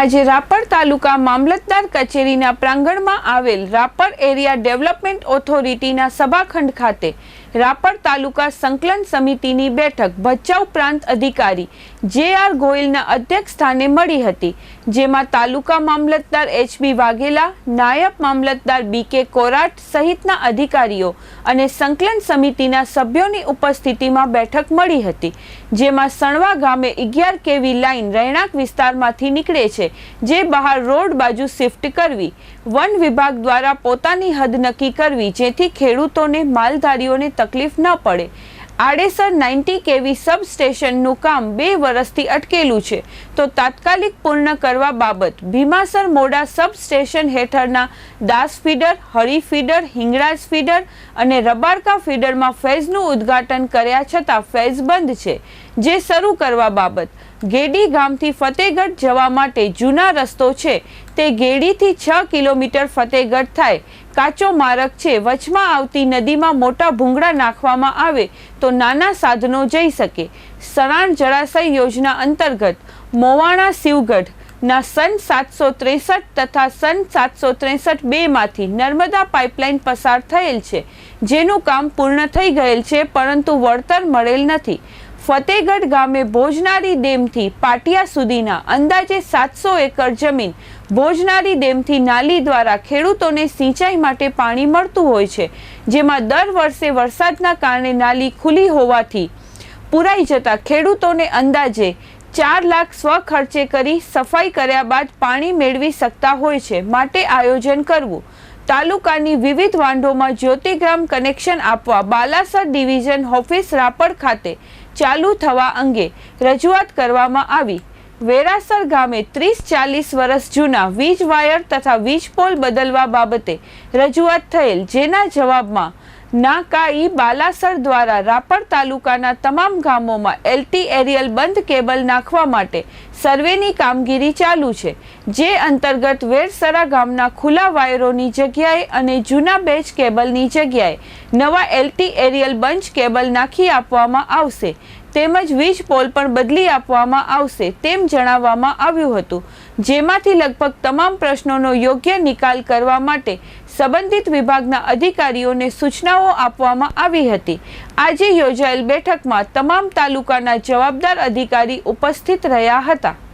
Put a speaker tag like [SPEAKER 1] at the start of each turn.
[SPEAKER 1] આજે રાપર તાલુકા મામલતદાર કચેરીના પ્રાંગણમાં આવેલ રાપર એરિયા ડેવલપમેન્ટ ઓથોરિટીના સભાખંડ ખાતે રાપર તાલુકા સંકલન સમિતિની બેઠક ભચાઉ પ્રાંત અધિકારી જે આર ગોયલના અધ્યક્ષ સ્થાને મળી હતી, જેમાં તાલુકા મામલતદાર એચબી વાઘેલા, નાયબ મામલતદાર બી કે કોરાટ સહિતના અધિકારીઓ અને સંકલન સમિતિના સભ્યોની ઉપસ્થિતિમાં બેઠક મળી હતી, જેમાં સણવા ગામે અગિયાર કેવી લાઇન રહેણાંક વિસ્તારમાંથી નીકળે છે. જે બહાર રોડ બાજુ શિફ્ટ કરવી. વન વિભાગ દ્વારા પોતાની હદ નક્કી કરવી, જેથી ખેડૂતોને માલધારીઓને તકલીફ ન પડે. આડેસર નાઇન્ટી કેવી સબસ્ટેશનનું કામ બે વર્ષથી અટકેલું છે. તો તાત્કાલિક પૂર્ણ કરવા બાબત, ભીમાસર મોડા સબસ્ટેશન હેઠળના Das feeder, Hari feeder, Hinglaj feeder અને રબારકા ફીડરમાં ફેઝનું ઉદ્ઘાટન કર્યા છતાં ફેઝ બંધ છે. જે શરૂ કરવા બાબત. ગેડી ગામથી ફતેગઢ જવા માટે જૂના રસ્તો છે. તે ગેડીથી છ કિલોમીટર ફતેગઢ થાય. કાચો માર્ગ છે. વચમાં આવતી નદીમાં મોટા ભૂંગળા નાખવામાં આવે તો નાના સાધનો જઈ શકે. સરાણ જળાશય યોજના અંતર્ગત મોવાણા શિવગઢ ના સન સાતસો ત્રેસઠ તથા સન સાતસો ત્રેસઠ બેમાંથી નર્મદા પાઇપલાઇન પસાર થયેલ છે. જેનું કામ પૂર્ણ થઈ ગયેલ છે, પરંતુ વળતર મળેલ નથી. ફતેગઢ ગામે ભોજનારી ડેમથી પાટિયા સુધીના અંદાજે સાતસો એકર જમીન ભોજનારી ડેમથી નાલી દ્વારા ખેડૂતોને સિંચાઈ માટે પાણી મળતું હોય છે, જેમાં દર વર્ષે વરસાદના કારણે નાલી ખુલ્લી હોવાથી પુરાઈ જતા ખેડૂતોને અંદાજે ચાર લાખ સ્વ ખર્ચે કરી સફાઈ કર્યા બાદ પાણી મેળવી શકતા હોય છે, માટે આયોજન કરવું તાલુકાની વિવિધ વાંઢોમાં જ્યોતિગ્રામ કનેક્શન આપવા બાલાસર ડિવિઝન ઓફિસ રાપર ખાતે ચાલુ થવા અંગે રજૂઆત કરવામાં આવી. વેરાસર ગામે ત્રીસ ચાલીસ વર્ષ જૂના વીજ વાયર તથા વીજ પોલ બદલવા બાબતે રજૂઆત થયેલ, જેના જવાબમાં નાકાઈ બાલાસર દ્વારા રાપર તાલુકાના તમામ ગામોમાં એલટી એરિયલ બંધ કેબલ નાખવા માટે સર્વેની કામગીરી ચાલુ છે. જે અંતર્ગત વેરસરા ગામના ખુલ્લા વાયરોની જગ્યાએ અને જૂના બેચ કેબલની જગ્યાએ નવા એલટી એરિયલ બંચ કેબલ નાખી આપવામાં આવશે. તેમજ વીજ પોલ પણ બદલી આપવામાં આવશે તેમ જણાવવામાં આવ્યું હતું. જેમાંથી લગભગ તમામ પ્રશ્નોનો યોગ્ય નિકાલ કરવા માટે સંબંધિત વિભાગના અધિકારીઓને સૂચનાઓ આપવામાં આવી હતી. આજે યોજાયેલ બેઠકમાં તમામ તાલુકાના જવાબદાર અધિકારી ઉપસ્થિત રહ્યા હતા.